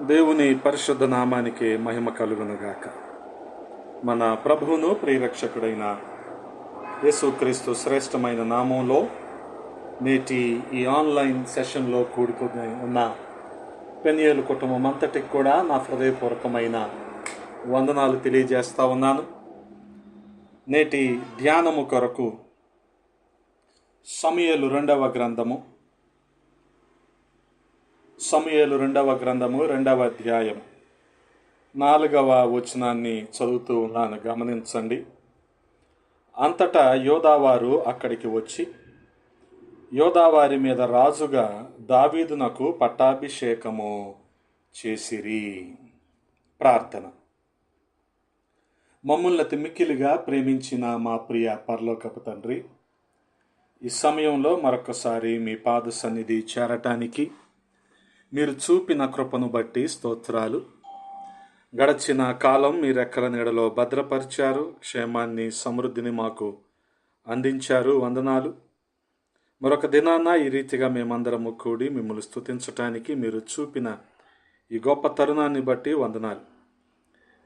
దేవుని పరిశుద్ధ నామానికి మహిమ కలుగునుగాక. మన ప్రభువును ప్రియరక్షకుడైన యేసుక్రీస్తు శ్రేష్టమైన నామంలో నేటి ఈ ఆన్లైన్ సెషన్లో కూడుకుని ఉన్న పెనియలు కుటుంబం అంతటికి కూడా నా హృదయపూర్వకమైన వందనాలు తెలియజేస్తా ఉన్నాను. నేటి ధ్యానము కొరకు సమయలు రెండవ గ్రంథము. సమయలు రెండవ గ్రంథము రెండవ అధ్యాయం నాలుగవ వచనాన్ని చదువుతూ ఉన్నాను గమనించండి. అంతటా యోధావారు అక్కడికి వచ్చి యోధావారి మీద రాజుగా దావీదునకు పట్టాభిషేకము చేసిరి. ప్రార్థన. మమ్మల్ని మిక్కిలిగా ప్రేమించిన మా ప్రియ పరలోకపు తండ్రి ఈ సమయంలో మరొకసారి మీ పాద సన్నిధి చేరటానికి మీరు చూపిన కృపను బట్టి స్తోత్రాలు. గడచిన కాలం మీ రెక్కల నీడలో భద్రపరిచారు క్షేమాన్ని సమృద్ధిని మాకు అందించారు. వందనాలు. మరొక దినాన ఈ రీతిగా మేమందరము కూడి మిమ్మల్ని స్థుతించటానికి మీరు చూపిన ఈ గొప్ప తరుణాన్ని బట్టి వందనాలు.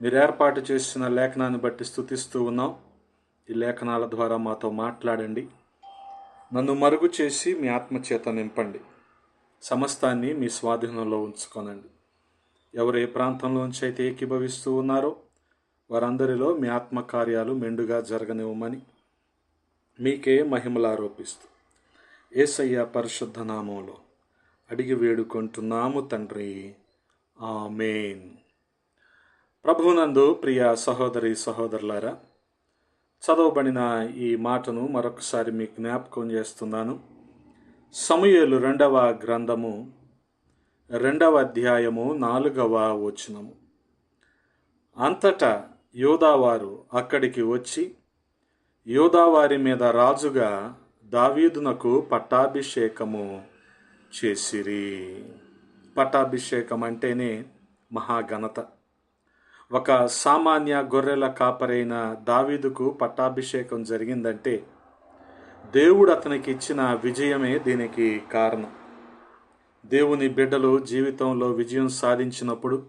మీరు ఏర్పాటు చేసిన లేఖనాన్ని బట్టి స్థుతిస్తూ ఉన్నాం. ఈ లేఖనాల ద్వారా మాతో మాట్లాడండి. నన్ను మరుగు చేసి మీ ఆత్మచేత నింపండి. సమస్తాన్ని మీ స్వాధీనంలో ఉంచుకోనండి. ఎవరు ఏ ప్రాంతంలోంచి అయితే ఏకీభవిస్తూ ఉన్నారో వారందరిలో మీ ఆత్మకార్యాలు మెండుగా జరగనివ్వమని మీకే మహిమలు ఆరోపిస్తూ ఏసయ్య పరిశుద్ధ నామంలో అడిగి వేడుకుంటున్నాము తండ్రి. ఆమెన్. ప్రభునందు ప్రియ సహోదరి సహోదరులారా చదవబడిన ఈ మాటను మరొకసారి మీకు జ్ఞాపకం చేస్తున్నాను. సమూయేలు రెండవ గ్రంథము రెండవ అధ్యాయము నాలుగవ వచనము. అంతటా యోదావారు అక్కడికి వచ్చి యోదావారి మీద రాజుగా దావీదునకు పట్టాభిషేకము చేసిరి. పట్టాభిషేకం అంటేనే మహాఘనత. ఒక సామాన్య గొర్రెల కాపరైన దావీదుకు పట్టాభిషేకం జరిగిందంటే దేవుడు అతనికి ఇచ్చిన విజయమే దీనికి కారణం. దేవుని బిడ్డలు జీవితంలో విజయం సాధించినప్పుడు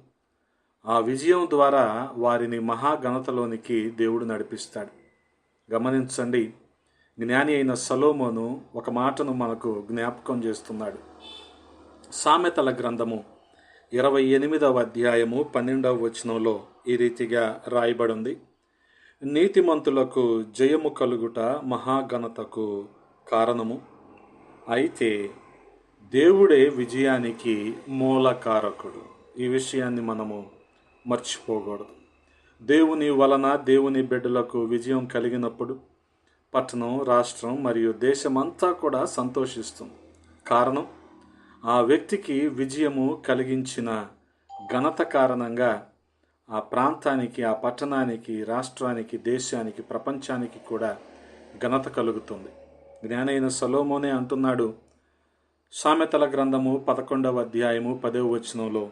ఆ విజయం ద్వారా వారిని మహాఘనతలోనికి దేవుడు నడిపిస్తాడు. గమనించండి జ్ఞాని అయిన సలోమోను ఒక మాటను మనకు జ్ఞాపకం చేస్తున్నాడు. సామెతల గ్రంథము ఇరవై ఎనిమిదవ అధ్యాయము పన్నెండవ వచనంలో ఈ రీతిగా రాయబడింది నీతిమంతులకు జయము కలుగుట మహాఘనతకు కారణము. అయితే దేవుడే విజయానికి మూలకారకుడు. ఈ విషయాన్ని మనము మర్చిపోకూడదు. దేవుని వలన దేవుని బిడ్డలకు విజయం కలిగినప్పుడు పట్టణం రాష్ట్రం మరియు దేశమంతా కూడా సంతోషిస్తుంది. కారణం ఆ వ్యక్తికి విజయము కలిగించిన ఘనత కారణంగా ఆ ప్రాంతానికి ఆ పట్టణానికి రాష్ట్రానికి దేశానికి ప్రపంచానికి కూడా ఘనత కలుగుతుంది. జ్ఞానైన సలోమోనే అంటున్నాడు. సామెతల గ్రంథము పదకొండవ అధ్యాయము పదవ వచనంలో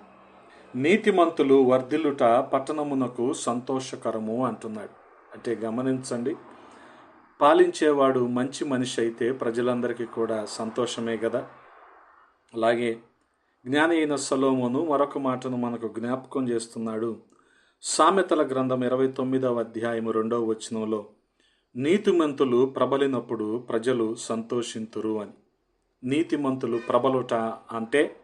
నీతిమంతులు వర్ధిల్లుట పట్టణమునకు సంతోషకరము అంటున్నాడు. అంటే గమనించండి పాలించేవాడు మంచి మనిషి అయితే ప్రజలందరికీ కూడా సంతోషమే కదా అలాగే జ్ఞాని అయిన సలోమును మరొక మాటను మనకు జ్ఞాపకం చేస్తున్నాడు. సామెతల గ్రంథం ఇరవై తొమ్మిదవ అధ్యాయము రెండవ వచనంలో నీతిమంతులు ప్రబలినప్పుడు ప్రజలు సంతోషింతురు అని. నీతిమంతులు ప్రబలుట అంటే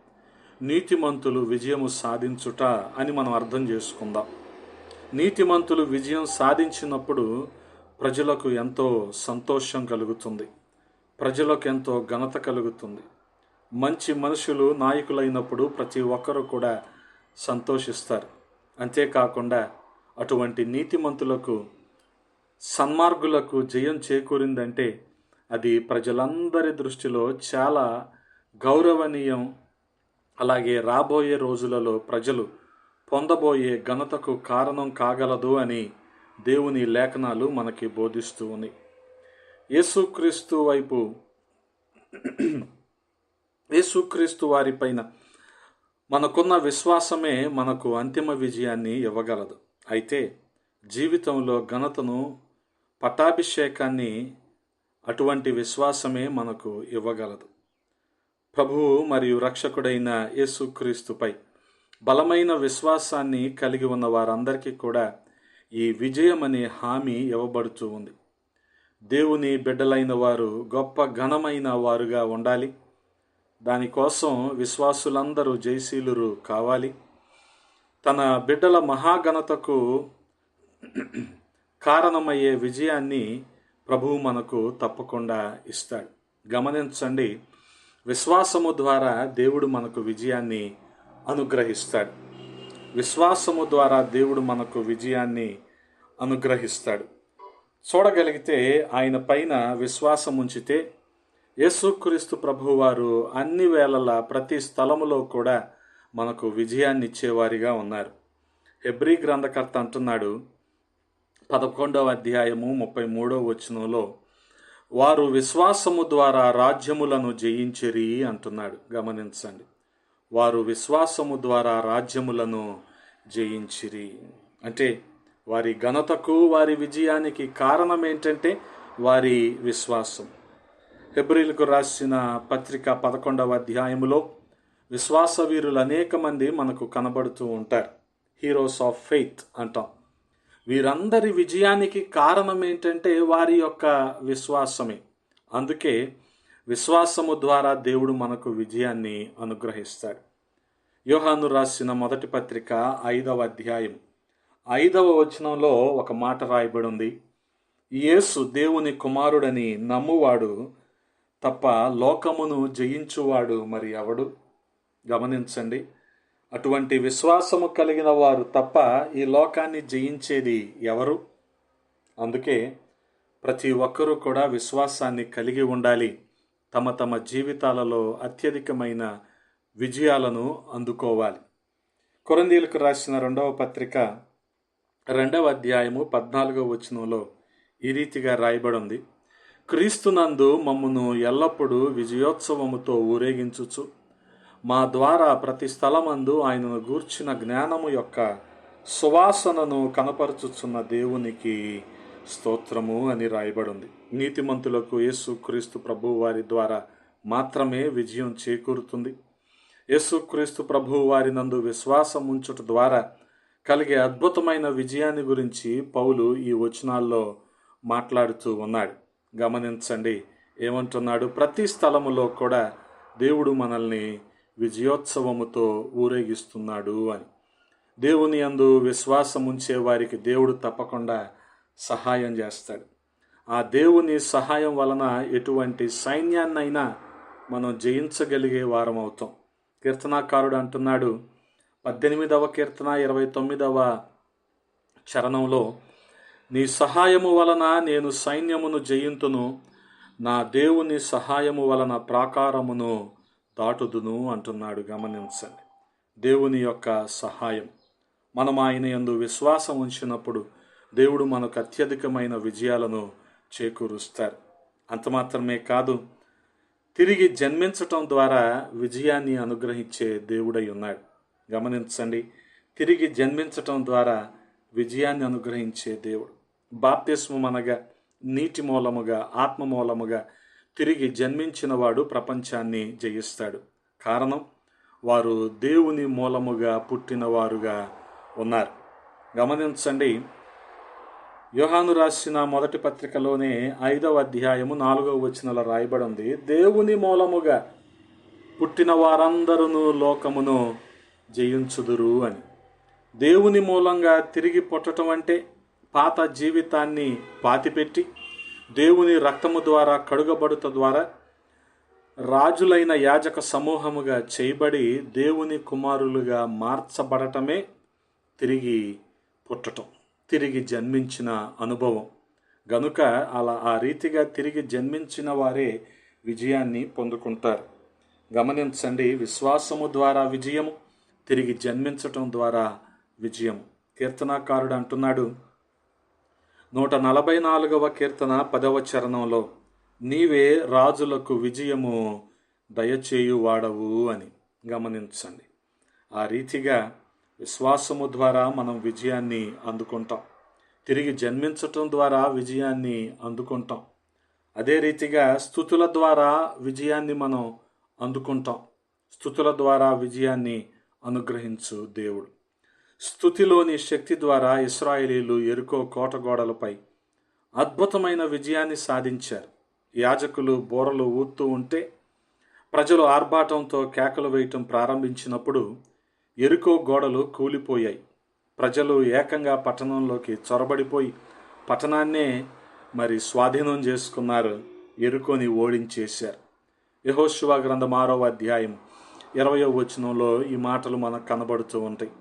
నీతిమంతులు విజయము సాధించుట అని మనం అర్థం చేసుకుందాం. నీతిమంతులు విజయం సాధించినప్పుడు ప్రజలకు ఎంతో సంతోషం కలుగుతుంది. ప్రజలకు ఎంతో ఘనత కలుగుతుంది. మంచి మనుషులు నాయకులైనప్పుడు ప్రతి ఒక్కరూ కూడా సంతోషిస్తారు. అంతేకాకుండా అటువంటి నీతిమంతులకు సన్మార్గులకు జయం చేకూరిందంటే అది ప్రజలందరి దృష్టిలో చాలా గౌరవనీయం. అలాగే రాబోయే రోజులలో ప్రజలు పొందబోయే ఘనతకు కారణం కాగలదు అని దేవుని లేఖనాలు మనకి బోధిస్తూ ఉన్నాయి. యేసుక్రీస్తు వైపు యేసుక్రీస్తు వారిపైన మనకున్న విశ్వాసమే మనకు అంతిమ విజయాన్ని ఇవ్వగలదు. అయితే జీవితంలో ఘనతను పట్టాభిషేకాన్ని అటువంటి విశ్వాసమే మనకు ఇవ్వగలదు. ప్రభువు మరియు రక్షకుడైన యేసుక్రీస్తుపై బలమైన విశ్వాసాన్ని కలిగి ఉన్న వారందరికీ కూడా ఈ విజయం అనే హామీ ఇవ్వబడుతూ ఉంది. దేవుని బిడ్డలైన వారు గొప్ప ఘనమైన వారుగా ఉండాలి. దానికోసం విశ్వాసులందరూ జయశీలురు కావాలి. తన బిడ్డల మహాఘనతకు కారణమయ్యే విజయాన్ని ప్రభువు మనకు తప్పకుండా ఇస్తాడు. గమనించండి విశ్వాసము ద్వారా దేవుడు మనకు విజయాన్ని అనుగ్రహిస్తాడు. విశ్వాసము ద్వారా దేవుడు మనకు విజయాన్ని అనుగ్రహిస్తాడు. చూడగలిగితే ఆయన పైన విశ్వాసం ఉంచితే యేసుక్రీస్తు ప్రభువారు అన్ని వేళల ప్రతి స్థలములో కూడా మనకు విజయాన్ని ఇచ్చేవారిగా ఉన్నారు. హెబ్రీ గ్రంథకర్త అంటున్నాడు పదకొండవ అధ్యాయము ముప్పై మూడవ వచనంలో వారు విశ్వాసము ద్వారా రాజ్యములను జయించిరి అంటున్నాడు. గమనించండి. వారు విశ్వాసము ద్వారా రాజ్యములను జయించిరి. అంటే వారి ఘనతకు వారి విజయానికి కారణం ఏంటంటే వారి విశ్వాసం. హెబ్రిల్కు రాసిన పత్రిక పదకొండవ అధ్యాయములో విశ్వాస వీరులు అనేక మంది మనకు కనబడుతూ ఉంటారు. హీరోస్ ఆఫ్ ఫెయిత్ అంటాం. వీరందరి విజయానికి కారణం ఏంటంటే వారి యొక్క విశ్వాసమే. అందుకే విశ్వాసము ద్వారా దేవుడు మనకు విజయాన్ని అనుగ్రహిస్తాడు. యోహాను రాసిన మొదటి పత్రిక ఐదవ అధ్యాయం. ఐదవ వచనంలో ఒక మాట రాయబడి ఉంది. యేసు దేవుని కుమారుడని నమ్మువాడు తప్ప లోకమును జయించువాడు మరి ఎవడు? గమనించండి. అటువంటి విశ్వాసము కలిగిన వారు తప్ప ఈ లోకాన్ని జయించేది ఎవరు? అందుకే ప్రతి ఒక్కరూ కూడా విశ్వాసాన్ని కలిగి ఉండాలి. తమ తమ జీవితాలలో అత్యధికమైన విజయాలను అందుకోవాలి. కొరందీలకు రాసిన రెండవ పత్రిక రెండవ అధ్యాయము పద్నాలుగవ వచనంలో ఈ రీతిగా రాయబడి ఉంది. క్రీస్తునందు మమ్మను ఎల్లప్పుడూ విజయోత్సవముతో ఊరేగించుచు మా ద్వారా ప్రతి స్థలమందు ఆయనను గూర్చిన జ్ఞానము యొక్క సువాసనను కనపరచుచున్న దేవునికి స్తోత్రము అని రాయబడింది. నీతిమంతులకు యేసు క్రీస్తు ప్రభు వారి ద్వారా మాత్రమే విజయం చేకూరుతుంది. యేసుక్రీస్తు ప్రభు వారి నందు విశ్వాసం ఉంచుట ద్వారా కలిగే అద్భుతమైన విజయాన్ని గురించి పౌలు ఈ వచనాల్లో మాట్లాడుతూ ఉన్నాడు. గమనించండి. ఏమంటున్నాడు? ప్రతి స్థలములో కూడా దేవుడు మనల్ని విజయోత్సవముతో ఊరేగిస్తున్నాడు అని. దేవుని అందు విశ్వాసం ఉంచే వారికి దేవుడు తప్పకుండా సహాయం చేస్తాడు. ఆ దేవుని సహాయం వలన ఎటువంటి సైన్యాన్నైనా మనం జయించగలిగే వారం అవుతాం కీర్తనాకారుడు అంటున్నాడు పద్దెనిమిదవ కీర్తన ఇరవై తొమ్మిదవ చరణంలో నీ సహాయము వలన నేను సైన్యమును జయింతును నా దేవుని సహాయము వలన ప్రాకారమును దాటుదును అంటున్నాడు. గమనించండి. దేవుని యొక్క సహాయం. మనం ఆయన యందు విశ్వాసం ఉంచినప్పుడు దేవుడు మనకు అత్యధికమైన విజయాలను చేకూరుస్తారు. అంత మాత్రమే కాదు తిరిగి జన్మించటం ద్వారా విజయాన్ని అనుగ్రహించే దేవుడై ఉన్నాడు. గమనించండి తిరిగి జన్మించటం ద్వారా విజయాన్ని అనుగ్రహించే దేవుడు. బాప్తిస్మం అనగా నీటి మూలముగా ఆత్మ మూలముగా తిరిగి జన్మించినవాడు ప్రపంచాన్ని జయిస్తాడు. కారణం వారు దేవుని మూలముగా పుట్టినవారుగా ఉన్నారు. గమనించండి యోహాను రాసిన మొదటి పత్రికలోనే ఐదవ అధ్యాయము నాలుగవ వచనంలో రాయబడి ఉంది దేవుని మూలముగా పుట్టిన వారందరూ లోకమును జయించుదురు అని. దేవుని మూలంగా తిరిగి పుట్టడం అంటే పాత జీవితాన్ని పాతిపెట్టి దేవుని రక్తము ద్వారా కడుగబడుట ద్వారా రాజులైన యాజక సమూహముగా చేయబడి దేవుని కుమారులుగా మార్చబడటమే తిరిగి పుట్టటం తిరిగి జన్మించిన అనుభవం. గనుక అలా ఆ రీతిగా తిరిగి జన్మించిన వారే విజయాన్ని పొందుకుంటారు. గమనించండి విశ్వాసము ద్వారా విజయము తిరిగి జన్మించటం ద్వారా విజయం కీర్తనాకారుడు అంటున్నాడు నూట నలభై నాలుగవ కీర్తన పదవ చరణంలో నీవే రాజులకు విజయము దయచేయు వాడవు అని గమనించండి. ఆ రీతిగా విశ్వాసము ద్వారా మనం విజయాన్ని అందుకుంటాం. తిరిగి జన్మించటం ద్వారా విజయాన్ని అందుకుంటాం. అదే రీతిగా స్థుతుల ద్వారా విజయాన్ని మనం అందుకుంటాం. స్థుతుల ద్వారా విజయాన్ని అనుగ్రహించు దేవుడు. స్థుతిలోని శక్తి ద్వారా ఇస్రాయేలీలు ఎరుకో కోటగోడలపై అద్భుతమైన విజయాన్ని సాధించారు. యాజకులు బోరలు ఊత్తూ ఉంటే ప్రజలు ఆర్భాటంతో కేకలు వేయటం ప్రారంభించినప్పుడు ఎరుకో గోడలు కూలిపోయాయి. ప్రజలు ఏకంగా పట్టణంలోకి చొరబడిపోయి పట్టణాన్నే మరి స్వాధీనం చేసుకున్నారు ఎరుకోని ఓడించేశారు. యహోశివ గ్రంథం ఆరో అధ్యాయం ఇరవయో వచనంలో ఈ మాటలు మనకు కనబడుతూ ఉంటాయి.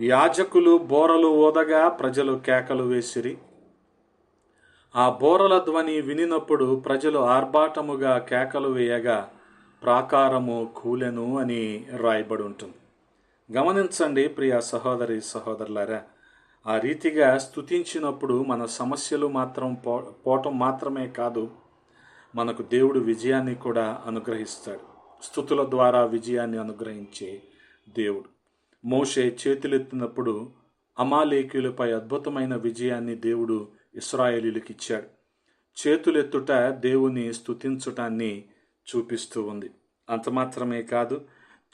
యాజకులు బోరలు ఓదగా ప్రజలు కేకలు వేసిరి. ఆ బోరల ధ్వని వినినప్పుడు ప్రజలు ఆర్భాటముగా కేకలు వేయగా ప్రాకారము కూలెను అని రాయబడి ఉంటుంది గమనించండి ప్రియ సహోదరి సహోదరులారా ఆ రీతిగా స్తుతించినప్పుడు మన సమస్యలు మాత్రం పో పోవటం మాత్రమే కాదు మనకు దేవుడు విజయాన్ని కూడా అనుగ్రహిస్తాడు. స్థుతుల ద్వారా విజయాన్ని అనుగ్రహించే దేవుడు. మోషే చేతులెత్తినప్పుడు అమాలేకీయులపై అద్భుతమైన విజయాన్ని దేవుడు ఇస్రాయేలీలకు ఇచ్చాడు చేతులెత్తుట దేవుని స్థుతించటాన్ని చూపిస్తూ ఉంది. అంత మాత్రమే కాదు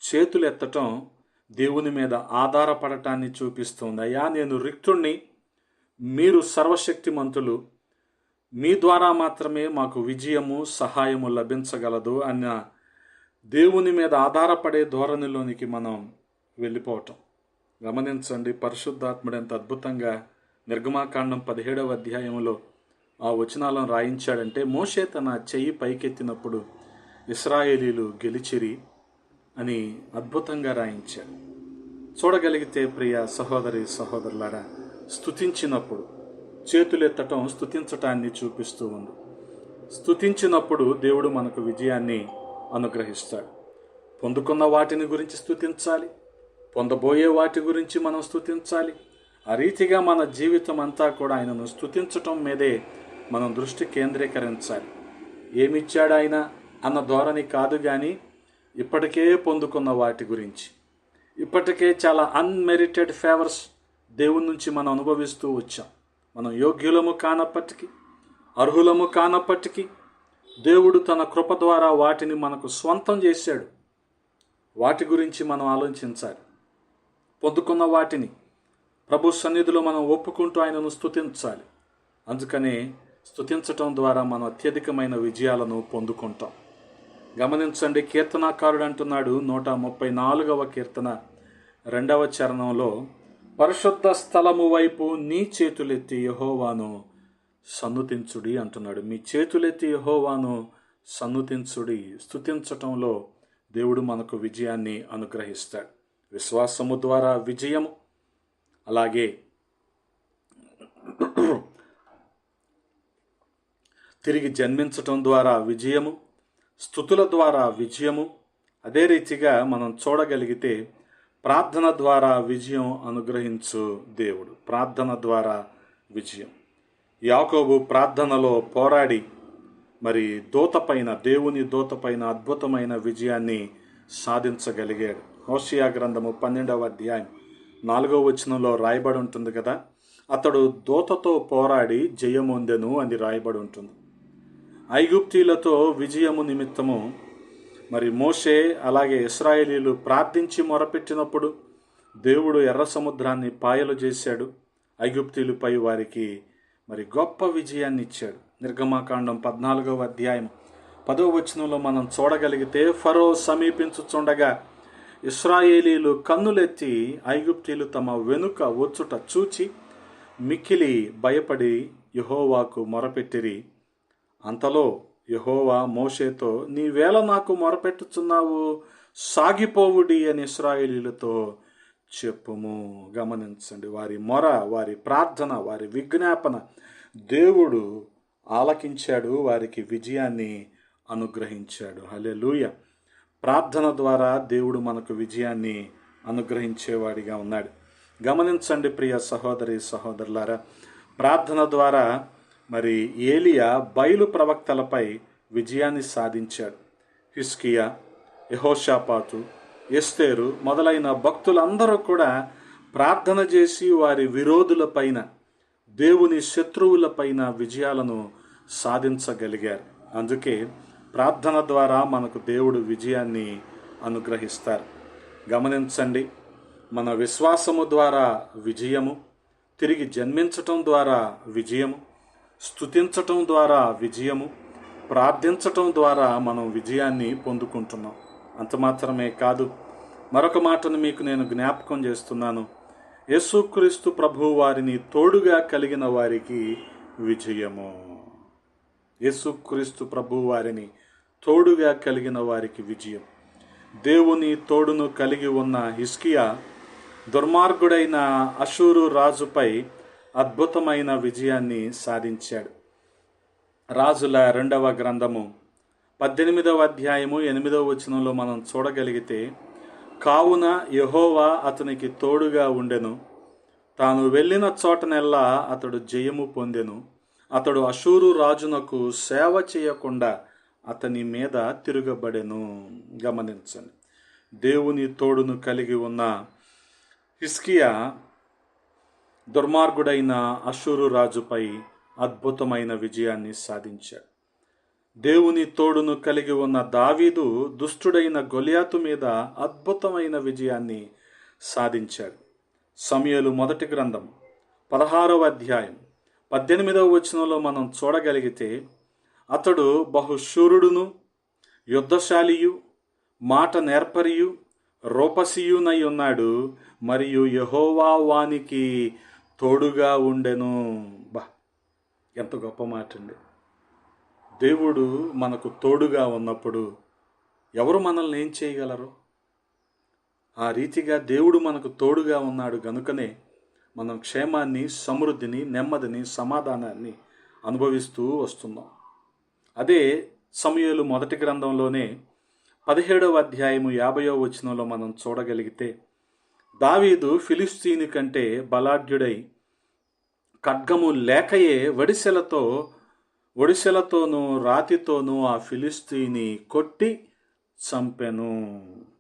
చేతులెత్తటం దేవుని మీద ఆధారపడటాన్ని చూపిస్తుంది. అయ్యా నేను రిక్తుణ్ణి మీరు సర్వశక్తిమంతులు మీ ద్వారా మాత్రమే మాకు విజయము సహాయము లభించగలదు అన్న దేవుని మీద ఆధారపడే ధోరణిలోనికి మనం వెళ్ళిపోవటం. గమనించండి పరిశుద్ధాత్ముడు ఎంత అద్భుతంగా నిర్గమాకాండం పదిహేడవ అధ్యాయంలో ఆ వచనాలను రాయించాడంటే మోషే తన చెయ్యి పైకెత్తినప్పుడు ఇస్రాయేలీలు గెలిచిరి అని అద్భుతంగా రాయించాడు. చూడగలిగితే ప్రియ సహోదరి సహోదరులారా స్థుతించినప్పుడు చేతులెత్తటం స్థుతించటాన్ని చూపిస్తూ ఉంది. స్థుతించినప్పుడు దేవుడు మనకు విజయాన్ని అనుగ్రహిస్తాడు. పొందుకున్న వాటిని గురించి స్థుతించాలి పొందబోయే వాటి గురించి మనం స్థుతించాలి ఆ రీతిగా మన జీవితం అంతా కూడా ఆయనను స్థుతించటం మీదే మనం దృష్టి కేంద్రీకరించాలి. ఏమిచ్చాడు ఆయన అన్న ధోరణి కాదు కానీ ఇప్పటికే పొందుకున్న వాటి గురించి. ఇప్పటికే చాలా అన్మెరిటెడ్ ఫేవర్స్ దేవుని నుంచి మనం అనుభవిస్తూ వచ్చాం. మనం యోగ్యులము కానప్పటికీ అర్హులము కానప్పటికీ దేవుడు తన కృప ద్వారా వాటిని మనకు స్వంతం చేశాడు. వాటి గురించి మనం ఆలోచించాలి. పొందుకున్న వాటిని ప్రభు సన్నిధిలో మనం ఒప్పుకుంటూ ఆయనను స్థుతించాలి అందుకనే స్థుతించటం ద్వారా మనం అత్యధికమైన విజయాలను పొందుకుంటాం. గమనించండి కీర్తనాకారుడు అంటున్నాడు నూట ముప్పై నాలుగవ కీర్తన రెండవ చరణంలో పరిశుద్ధ స్థలము వైపు నీ చేతులెత్తి యహోవాను సన్నుతించుడి అంటున్నాడు. మీ చేతులెత్తి యహోవాను సన్నుతించుడి స్థుతించటంలో దేవుడు మనకు విజయాన్ని అనుగ్రహిస్తాడు. విశ్వాసము ద్వారా విజయము. అలాగే తిరిగి జన్మించటం ద్వారా విజయము స్థుతుల ద్వారా విజయము. అదే రీతిగా మనం చూడగలిగితే ప్రార్థన ద్వారా విజయం అనుగ్రహించు దేవుడు. ప్రార్థన ద్వారా విజయం. యాకోబు ప్రార్థనలో పోరాడి మరి దూతపైన దేవుని దూతపైన అద్భుతమైన విజయాన్ని సాధించగలిగాడు. హోషియా గ్రంథము పన్నెండవ అధ్యాయం. నాలుగవ వచనంలో రాయబడి ఉంటుంది కదా? అతడు దూతతో పోరాడి జయమొందెను అని రాయబడి ఉంటుంది. ఐగుప్తీలతో విజయము నిమిత్తము మరి మోషే అలాగే ఇస్రాయేలీలు ప్రార్థించి మొరపెట్టినప్పుడు దేవుడు ఎర్ర సముద్రాన్ని పాయలు చేశాడు. ఐగుప్తీలపై వారికి మరి గొప్ప విజయాన్ని ఇచ్చాడు. నిర్గమాకాండం పద్నాలుగవ అధ్యాయం. పదో వచనంలో మనం చూడగలిగితే ఫరో సమీపించుచుండగా ఇస్రాయేలీలు కన్నులెత్తి ఐగుప్తీలు తమ వెనుక వచ్చుట చూచి మిక్కిలి భయపడి యహోవాకు మొరపెట్టిరి. అంతలో యహోవా మోషేతో నీవేళ నాకు మొరపెట్టుచున్నావు సాగిపోవుడి అని ఇస్రాయేలీలతో చెప్పుము. గమనించండి వారి మొర వారి ప్రార్థన వారి విజ్ఞాపన దేవుడు ఆలకించాడు వారికి విజయాన్ని అనుగ్రహించాడు. హలెలూయ ప్రార్థన ద్వారా దేవుడు మనకు విజయాన్ని అనుగ్రహించేవాడిగా ఉన్నాడు. గమనించండి ప్రియ సహోదరి సహోదరులారా ప్రార్థన ద్వారా మరి ఏలియా బయలు ప్రవక్తలపై విజయాన్ని సాధించాడు. హిస్కియా యహోషాపాతు ఎస్తేరు మొదలైన భక్తులందరూ కూడా ప్రార్థన చేసి వారి విరోధులపైన దేవుని శత్రువులపైన విజయాలను సాధించగలిగారు. అందుకే ప్రార్థన ద్వారా మనకు దేవుడు విజయాన్ని అనుగ్రహిస్తారు. గమనించండి మన విశ్వాసము ద్వారా విజయము తిరిగి జన్మించటం ద్వారా విజయము స్తుతించటం ద్వారా విజయము ప్రార్థించటం ద్వారా మనం విజయాన్ని పొందుకుంటున్నాం. అంత మాత్రమే కాదు మరొక మాటను మీకు నేను జ్ఞాపకం చేస్తున్నాను. యేసుక్రీస్తు ప్రభు వారిని తోడుగా కలిగిన వారికి విజయము. యేసుక్రీస్తు ప్రభు వారిని తోడుగా కలిగిన వారికి విజయం. దేవుని తోడును కలిగి ఉన్న హిస్కియా దుర్మార్గుడైన అషూరు రాజుపై అద్భుతమైన విజయాన్ని సాధించాడు. రాజుల రెండవ గ్రంథము పద్దెనిమిదవ అధ్యాయము ఎనిమిదవ వచనంలో మనం చూడగలిగితే కావున యహోవా అతనికి తోడుగా ఉండెను. తాను వెళ్ళిన చోటనెల్లా అతడు జయము పొందెను. అతడు అషూరు రాజునకు సేవ చేయకుండా అతని మీద తిరగబడెను. గమనించండి. దేవుని తోడును కలిగి ఉన్న హిస్కియా దుర్మార్గుడైన అశూరు రాజుపై అద్భుతమైన విజయాన్ని సాధించాడు. దేవుని తోడును కలిగి ఉన్న దావీదు దుష్టుడైన గొలియాతు మీద అద్భుతమైన విజయాన్ని సాధించాడు. సమయలు మొదటి గ్రంథం పదహారవ అధ్యాయం పద్దెనిమిదవ వచనంలో మనం చూడగలిగితే అతడు బహుశూరుడును యుద్ధశాలియు మాట నేర్పరియు రూపసియునై ఉన్నాడు మరియు యహోవా వానికి తోడుగా ఉండెను. బా ఎంత గొప్ప మాట అండి దేవుడు మనకు తోడుగా ఉన్నప్పుడు ఎవరు మనల్ని ఏం చేయగలరు? ఆ రీతిగా దేవుడు మనకు తోడుగా ఉన్నాడు గనుకనే మనం క్షేమాన్ని సమృద్ధిని నెమ్మదిని సమాధానాన్ని అనుభవిస్తూ వస్తున్నాం. అదే సమయలు మొదటి గ్రంథంలోనే పదిహేడవ అధ్యాయము యాభయో వచనంలో మనం చూడగలిగితే దావీదు ఫిలిస్తీని కంటే బలాఢ్యుడై ఖడ్గము లేకయే వడిసెలతో ఒడిసెలతోనూ రాతితోనూ ఆ ఫిలిస్తీని కొట్టి చంపెను.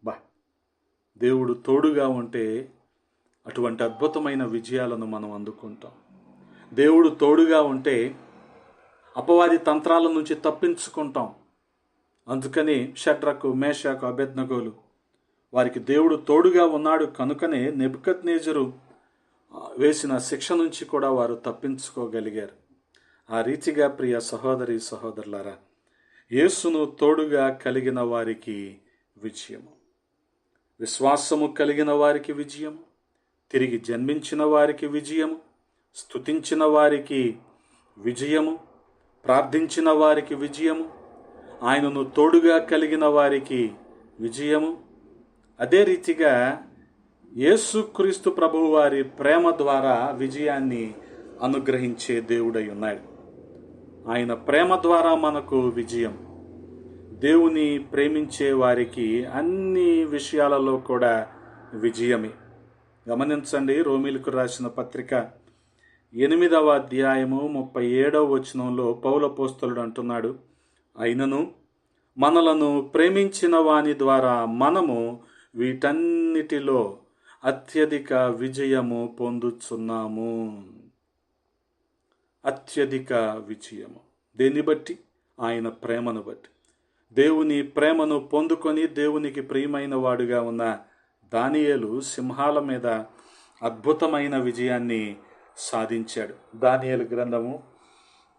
బా దేవుడు తోడుగా ఉంటే అటువంటి అద్భుతమైన విజయాలను మనం అందుకుంటాం. దేవుడు తోడుగా ఉంటే అపవాది తంత్రాల నుంచి తప్పించుకుంటాం. అందుకని షడ్రకు మేషకు అభెజ్ఞగోలు వారికి దేవుడు తోడుగా ఉన్నాడు కనుకనే నెబుకత్ నేజరు వేసిన శిక్ష నుంచి కూడా వారు తప్పించుకోగలిగారు. ఆ రీతిగా ప్రియ సహోదరి సహోదరులారా యేసును తోడుగా కలిగిన వారికి విజయము. విశ్వాసము కలిగిన వారికి విజయం తిరిగి జన్మించిన వారికి విజయము. స్థుతించిన వారికి విజయము. ప్రార్థించిన వారికి విజయము ఆయనను తోడుగా కలిగిన వారికి విజయము. అదే రీతిగా యేసుక్రీస్తు ప్రభువు వారి ప్రేమ ద్వారా విజయాన్ని అనుగ్రహించే దేవుడై ఉన్నాడు. ఆయన ప్రేమ ద్వారా మనకు విజయం. దేవుని ప్రేమించే వారికి అన్ని విషయాలలో కూడా విజయమే. గమనించండి రోమిలకు రాసిన పత్రిక ఎనిమిదవ అధ్యాయము ముప్పై ఏడవ వచనంలో పౌలపోస్తలుడు అంటున్నాడు అయినను మనలను ప్రేమించిన వాని ద్వారా మనము వీటన్నిటిలో అత్యధిక విజయము పొందుచున్నాము. అత్యధిక విజయము. దేన్ని బట్టి? ఆయన ప్రేమను బట్టి. దేవుని ప్రేమను పొందుకొని దేవునికి ప్రియమైన వాడుగా ఉన్న దానియేలు సింహాల మీద అద్భుతమైన విజయాన్ని సాధించాడు. దానియలు గ్రంథము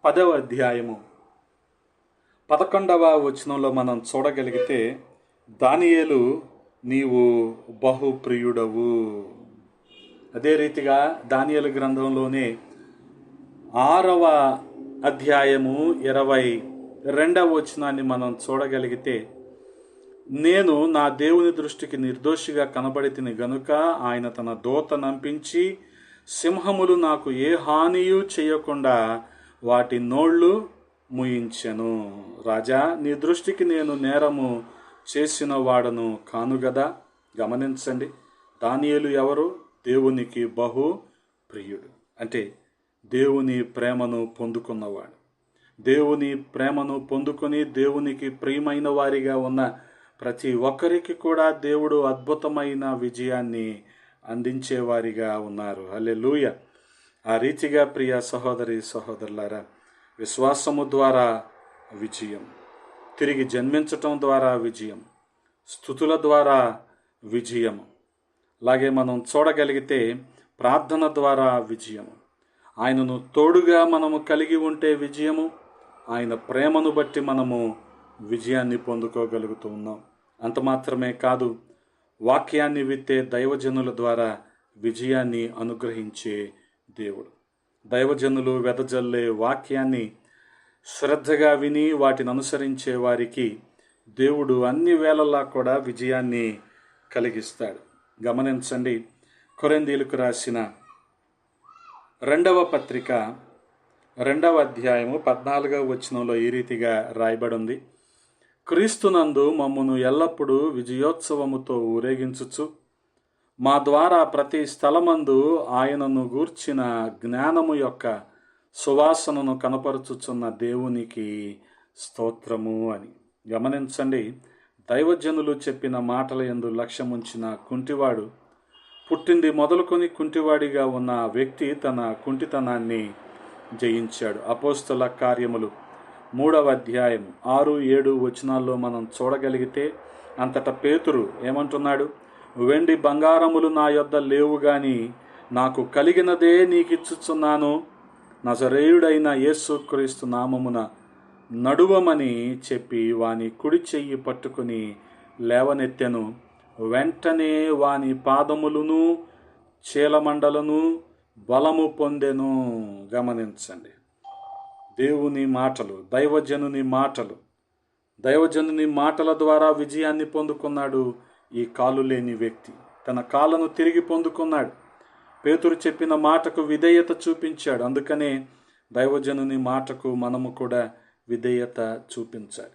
పదవ అధ్యాయము. పదకొండవ వచనంలో మనం చూడగలిగితే దానియేలు నీవు బహుప్రియుడవు. అదే రీతిగా దానియలు గ్రంథంలోనే ఆరవ అధ్యాయము ఇరవై రెండవ వచనాన్ని మనం చూడగలిగితే నేను నా దేవుని దృష్టికి నిర్దోషిగా కనబడి తిని గనుక ఆయన తన దోత నంపించి సింహములు నాకు ఏ హానియు చేయకుండా వాటి నోళ్ళు ముయించెను. రాజా నీ దృష్టికి నేను నేరము చేసిన వాడను కానుగదా గమనించండి దానియులు ఎవరు? దేవునికి బహు ప్రియుడు. అంటే దేవుని ప్రేమను పొందుకున్నవాడు. దేవుని ప్రేమను పొందుకొని దేవునికి ప్రియమైన వారిగా ఉన్న ప్రతి ఒక్కరికి కూడా దేవుడు అద్భుతమైన విజయాన్ని అందించేవారిగా ఉన్నారు. అల్లె లూయ ఆ రీతిగా ప్రియ సహోదరి సహోదరులారా విశ్వాసము ద్వారా విజయం తిరిగి జన్మించటం ద్వారా విజయం స్థుతుల ద్వారా విజయం. అలాగే మనం చూడగలిగితే ప్రార్థన ద్వారా విజయము ఆయనను తోడుగా మనము కలిగి ఉంటే విజయము. ఆయన ప్రేమను బట్టి మనము విజయాన్ని పొందుకోగలుగుతూ ఉన్నాం. అంత మాత్రమే కాదు వాక్యాన్ని విత్తే దైవజనుల ద్వారా విజయాన్ని అనుగ్రహించే దేవుడు. దైవజనులు వెదజల్లే వాక్యాన్ని శ్రద్ధగా విని వాటిని అనుసరించే వారికి దేవుడు అన్ని వేళలా కూడా విజయాన్ని కలిగిస్తాడు. గమనించండి కొరెందీలకు రాసిన రెండవ పత్రిక రెండవ అధ్యాయము పద్నాలుగవ వచనంలో ఈ రీతిగా రాయబడి ఉంది. క్రీస్తునందు మమ్మను ఎల్లప్పుడూ విజయోత్సవముతో ఊరేగించుచు మా ద్వారా ప్రతి స్థలమందు ఆయనను గూర్చిన జ్ఞానము యొక్క సువాసనను కనపరుచుచున్న దేవునికి స్తోత్రము అని. గమనించండి దైవజనులు చెప్పిన మాటల ఎందు లక్ష్యముంచిన కుంటివాడు పుట్టింది మొదలుకొని కుంటివాడిగా ఉన్న వ్యక్తి తన కుంటితనాన్ని జయించాడు. అపోస్తుల కార్యములు మూడవ అధ్యాయం ఆరు ఏడు వచనాల్లో మనం చూడగలిగితే అంతటా పేతురు ఏమంటున్నాడు? వెండి బంగారములు నా యొద్ద లేవు గాని నాకు కలిగినదే నీకిచ్చుచున్నాను. నజరేయుడైన యేసుక్రీస్తు నామమున నడువమని చెప్పి వాని కుడి చెయ్యి పట్టుకుని లేవనెత్తెను. వెంటనే వాని పాదములను చీలమండలను బలము పొందెను. గమనించండి. దేవుని మాటలు దైవజనుని మాటలు. దైవజనుని మాటల ద్వారా విజయాన్ని పొందుకున్నాడు ఈ కాలు లేని వ్యక్తి. తన కాళ్ళను తిరిగి పొందుకున్నాడు. పేతురు చెప్పిన మాటకు విధేయత చూపించాడు. అందుకనే దైవజనుని మాటకు మనము కూడా విధేయత చూపించాలి.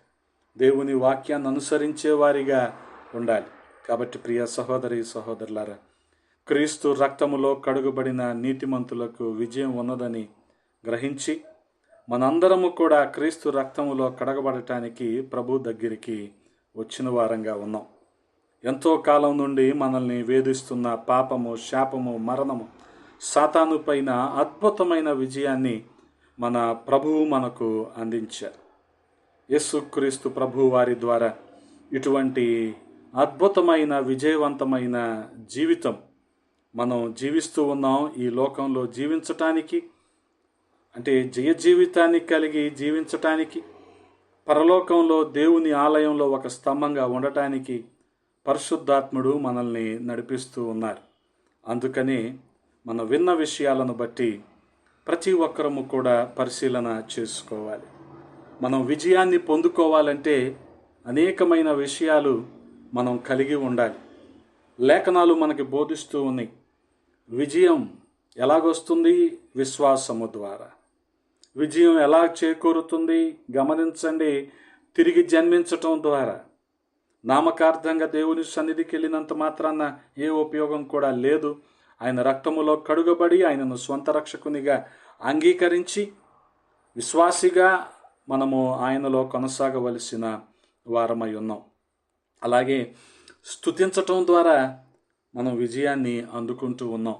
దేవుని వాక్యాన్ని అనుసరించే వారిగా ఉండాలి. కాబట్టి ప్రియ సహోదరి సహోదరులారా క్రీస్తు రక్తములో కడుగుబడిన నీతిమంతులకు విజయం ఉన్నదని గ్రహించి మనందరము కూడా క్రీస్తు రక్తములో కడగబడటానికి ప్రభు దగ్గరికి వచ్చిన వారంగా ఉన్నాం. ఎంతో కాలం నుండి మనల్ని వేధిస్తున్న పాపము శాపము మరణము సాతాను పైన అద్భుతమైన విజయాన్ని మన ప్రభువు మనకు అందించారు. యేసుక్రీస్తు ప్రభు వారి ద్వారా ఇటువంటి అద్భుతమైన విజయవంతమైన జీవితం మనం జీవిస్తూ ఉన్నాం ఈ లోకంలో జీవించటానికి. అంటే జయ జీవితాన్ని కలిగి జీవించటానికి పరలోకంలో దేవుని ఆలయంలో ఒక స్తంభంగా ఉండటానికి పరిశుద్ధాత్ముడు మనల్ని నడిపిస్తూ ఉన్నారు. అందుకని మన విన్న విషయాలను బట్టి ప్రతి ఒక్కరము కూడా పరిశీలన చేసుకోవాలి. మనం విజయాన్ని పొందుకోవాలంటే అనేకమైన విషయాలు మనం కలిగి ఉండాలి. లేఖనాలు మనకి బోధిస్తూ ఉన్నాయి. విజయం ఎలాగొస్తుంది? విశ్వాసము ద్వారా. విజయం ఎలా చేకూరుతుంది గమనించండి. తిరిగి జన్మించటం ద్వారా నామకార్థంగా దేవుని సన్నిధికి వెళ్ళినంత మాత్రాన ఏ ఉపయోగం కూడా లేదు. ఆయన రక్తములో కడుగబడి ఆయనను స్వంత రక్షకునిగా అంగీకరించి విశ్వాసిగా మనము ఆయనలో కొనసాగవలసిన వారమై ఉన్నాం. అలాగే స్తుతించటం ద్వారా మనం విజయాన్ని అందుకుంటూ ఉన్నాం.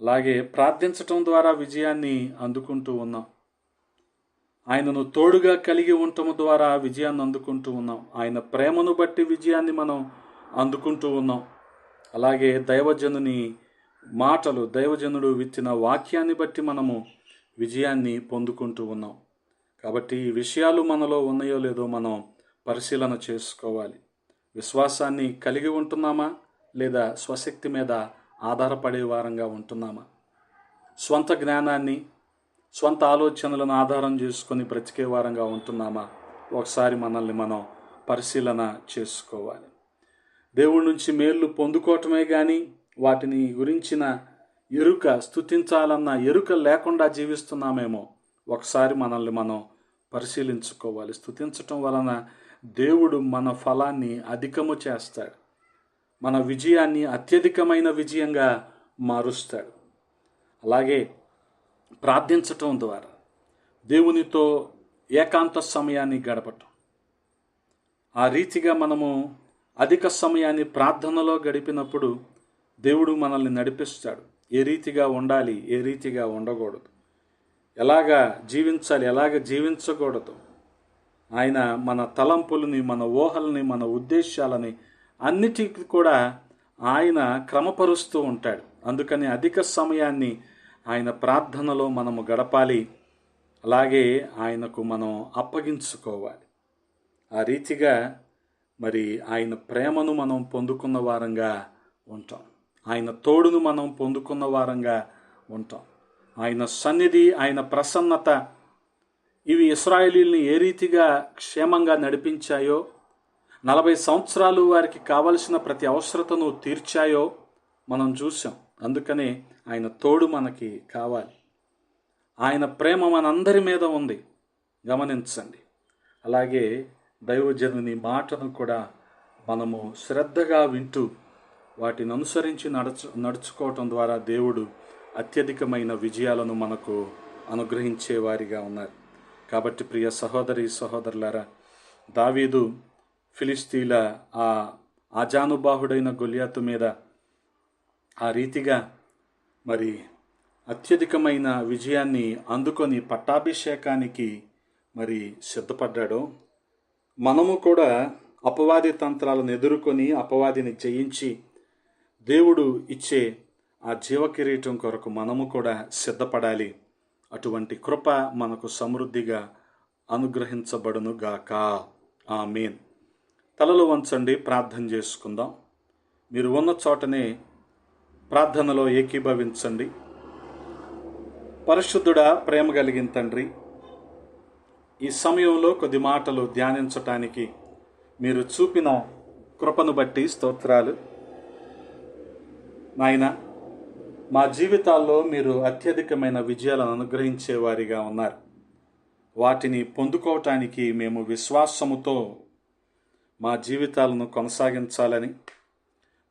అలాగే ప్రార్థించటం ద్వారా విజయాన్ని అందుకుంటూ ఉన్నాం. ఆయనను తోడుగా కలిగి ఉండటం ద్వారా విజయాన్ని అందుకుంటూ ఉన్నాం. ఆయన ప్రేమను బట్టి విజయాన్ని మనం అందుకుంటూ ఉన్నాం. అలాగే దైవజనుని మాటలు దైవజనుడు విత్తిన వాక్యాన్ని బట్టి మనము విజయాన్ని పొందుకుంటూ ఉన్నాం. కాబట్టి ఈ విషయాలు మనలో ఉన్నాయో లేదో మనం పరిశీలన చేసుకోవాలి. విశ్వాసాన్ని కలిగి ఉంటున్నామా లేదా స్వశక్తి మీద ఆధారపడే వారంగా ఉంటున్నామా? స్వంత జ్ఞానాన్ని స్వంత ఆలోచనలను ఆధారం చేసుకొని బ్రతికే వారంగా ఉంటున్నామా? ఒకసారి మనల్ని మనం పరిశీలన చేసుకోవాలి. దేవుడి నుంచి మేళ్ళు పొందుకోవటమే కానీ వాటిని గురించిన ఎరుక స్థుతించాలన్న ఎరుక లేకుండా జీవిస్తున్నామేమో ఒకసారి మనల్ని మనం పరిశీలించుకోవాలి. స్థుతించటం వలన దేవుడు మన ఫలాన్ని అధికము చేస్తాడు. మన విజయాన్ని అత్యధికమైన విజయంగా మారుస్తాడు. అలాగే ప్రార్థించటం ద్వారా దేవునితో ఏకాంత సమయాన్ని గడపటం. ఆ రీతిగా మనము అధిక సమయాన్ని ప్రార్థనలో గడిపినప్పుడు దేవుడు మనల్ని నడిపిస్తాడు. ఏ రీతిగా ఉండాలి ఏ రీతిగా ఉండకూడదు. ఎలాగా జీవించాలి ఎలాగ జీవించకూడదు. ఆయన మన తలంపులని మన ఊహల్ని మన ఉద్దేశాలని అన్నిటికీ కూడా ఆయన క్రమపరుస్తూ ఉంటాడు. అందుకని అధిక సమయాన్ని ఆయన ప్రార్థనలో మనము గడపాలి. అలాగే ఆయనకు మనం అప్పగించుకోవాలి. ఆ రీతిగా మరి ఆయన ప్రేమను మనం పొందుకున్న వారంగా ఉంటాం. ఆయన తోడును మనం పొందుకున్న వారంగా ఉంటాం. ఆయన సన్నిధి ఆయన ప్రసన్నత ఇవి ఇస్రాయేలీల్ని ఏ రీతిగా క్షేమంగా నడిపించాయో నలభై సంవత్సరాలు వారికి కావలసిన ప్రతి అవసరతను తీర్చాయో మనం చూసాం అందుకనే ఆయన తోడు మనకి కావాలి. ఆయన ప్రేమ మనందరి మీద ఉంది. గమనించండి. అలాగే దైవజనుని మాటను కూడా మనము శ్రద్ధగా వింటూ వాటిని అనుసరించి నడుచు నడుచుకోవటం ద్వారా దేవుడు అత్యధికమైన విజయాలను మనకు అనుగ్రహించేవారిగా ఉన్నారు. కాబట్టి ప్రియ సహోదరి సహోదరులారా దావీదు ఫిలిస్తీన్ల ఆ అజానుబాహుడైన గొలియాతు మీద ఆ రీతిగా మరి అత్యధికమైన విజయాన్ని అందుకొని పట్టాభిషేకానికి మరి సిద్ధపడ్డాడు. మనము కూడా అపవాది తంత్రాలను ఎదుర్కొని అపవాదిని జయించి దేవుడు ఇచ్చే ఆ జీవకిరీటం కొరకు మనము కూడా సిద్ధపడాలి. అటువంటి కృప మనకు సమృద్ధిగా అనుగ్రహించబడును గాక ఆ మెయిన్ తలలు వంచండి ప్రార్థన చేసుకుందాం. మీరు ఉన్న చోటనే ప్రార్థనలో ఏకీభవించండి. పరిశుద్ధుడా ప్రేమ కలిగిన తండ్రి ఈ సమయంలో కొద్ది మాటలు ధ్యానించటానికి మీరు చూపిన కృపను బట్టి స్తోత్రాలు. నాయన మా జీవితాల్లో మీరు అత్యధికమైన విజయాలను అనుగ్రహించేవారిగా ఉన్నారు. వాటిని పొందుకోవటానికి మేము విశ్వాసముతో మా జీవితాలను కొనసాగించాలని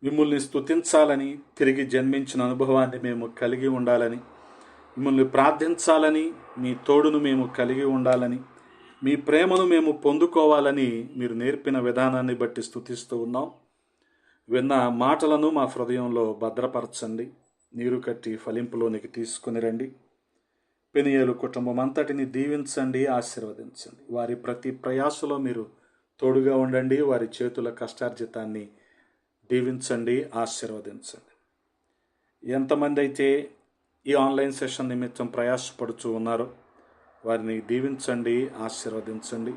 మిమ్మల్ని స్తుతించాలని తిరిగి జన్మించిన అనుభవాన్ని మేము కలిగి ఉండాలని మిమ్మల్ని ప్రార్థించాలని మీ తోడును మేము కలిగి ఉండాలని మీ ప్రేమను మేము పొందుకోవాలని మీరు నేర్పిన విధానాన్ని బట్టి స్థుతిస్తూ ఉన్నాం. విన్న మాటలను మా హృదయంలో భద్రపరచండి. నీరు కట్టి ఫలింపులోనికి తీసుకుని రండి. పెనియలు కుటుంబం అంతటిని దీవించండి ఆశీర్వదించండి. వారి ప్రతి ప్రయాసలో మీరు తోడుగా ఉండండి వారి చేతుల కష్టార్జితాన్ని దీవించండి ఆశీర్వదించండి. ఎంతమంది అయితే ఈ ఆన్లైన్ సెషన్ నిమిత్తం ప్రయాసపడుచు ఉన్నారో వారిని దీవించండి ఆశీర్వదించండి.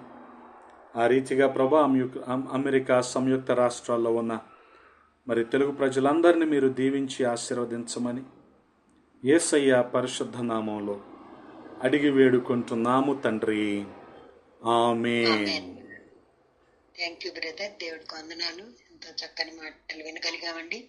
ఆ రీతిగా ప్రభా అమ్యు- అమెరికా సంయుక్త రాష్ట్రాల్లో ఉన్న మరి తెలుగు ప్రజలందరినీ మీరు దీవించి ఆశీర్వదించమని యేసయ్య పరిశుద్ధ నామంలో అడిగి వేడుకుంటున్నాము తండ్రి. ఆమె థ్యాంక్ యూ బ్రదర్. దేవుడికి వందనాలు. ఎంతో చక్కని మాటలు వినగలిగామండి.